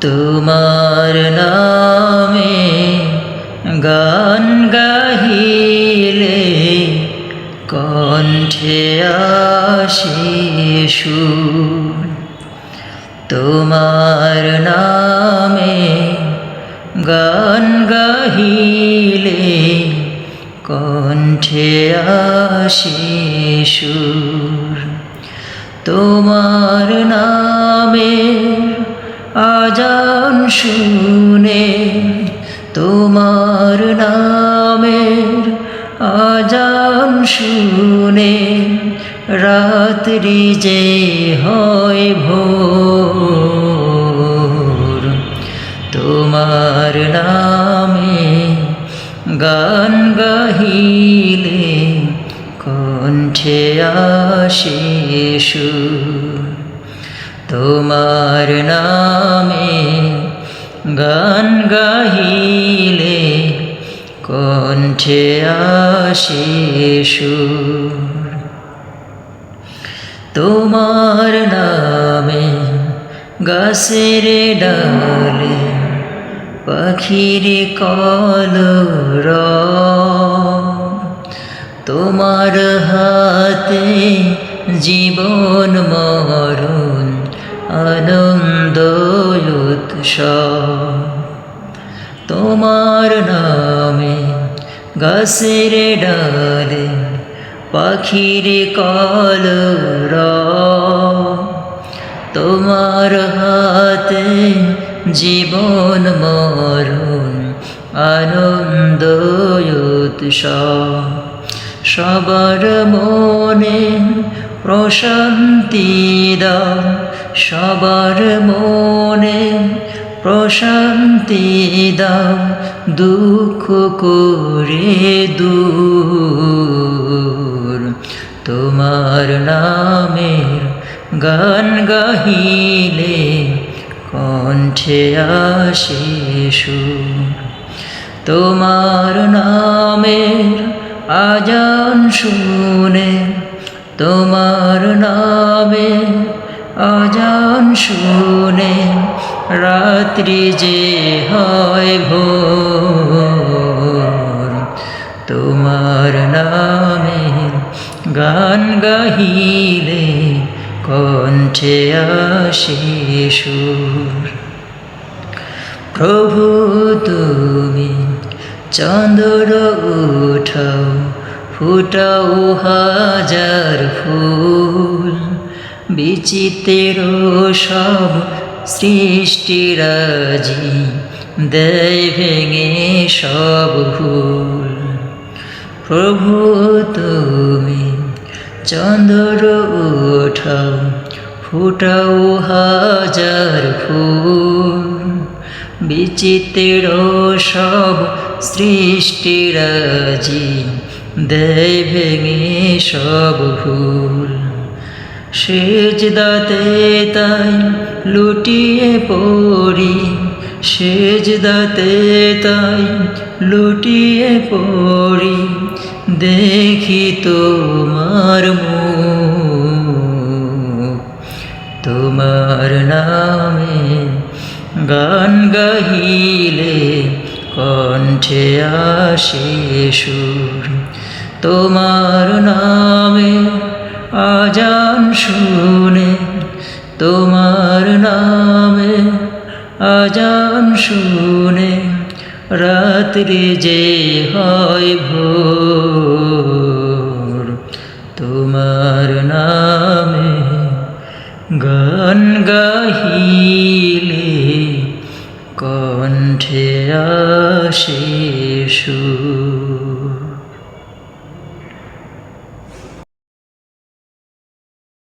তোমার নামে গান গাহিলে কণ্ঠে সুর। তোমার নামে গান গাহিলে কণ্ঠে সুর। তোমার নামে আজান শুনে তোমার নামের আজান শুনে রাত্রি যে হয় ভোর। তোমার নামে গান গাহিলে কণ্ঠে আসে তোমার নামে গান গাহিলে কণ্ঠে আসে সুর। তোমার নামে গাছের ডালে পাখির কলর তোমার হাতে জীবন মরণ আনন্দ তোমার নামে গাছের ডালে পাখির কলর তোমার হাতে জীবন মরণ, আনন্দ সবার মনে প্রশান্তি দাও, সবার মনে প্রশান্তি দাও, দুঃখ করে দূর। তোমার নামের গান গাহিলে কণ্ঠে আসে তোমার নামের আজান শুনে তোমার নামে আজান শুনে রাত্রি যে হয় ভোর, তোমার নামে গান গাহিলে কণ্ঠে আসে সুর। প্রভু তুমি চন্দ্র উঠাও, ফুটাও হাজার ফুল বিচিত্র সব সৃষ্টিরাজি দেয় ভেঙে সব ভুল। প্রভু তুমি চন্দ্র উঠাও, ফুটাও হাজার ফুল। বিচিত্র সব সৃষ্টিরাজি দেয় ভেঙে সব ভুল। সেজ দাতে তাই লুটিয়ে পড়ি সেজ দাতে তাই লুটিয়ে পড়ি। দেখি তোমার তোমার নামে গান গাহিলে কণ্ঠে আসে সুর। তোমার নামে আজান শুনে শুনে রাত্রি যে হয় ভোর তোমার নামে গান গাহিলে কণ্ঠে আসে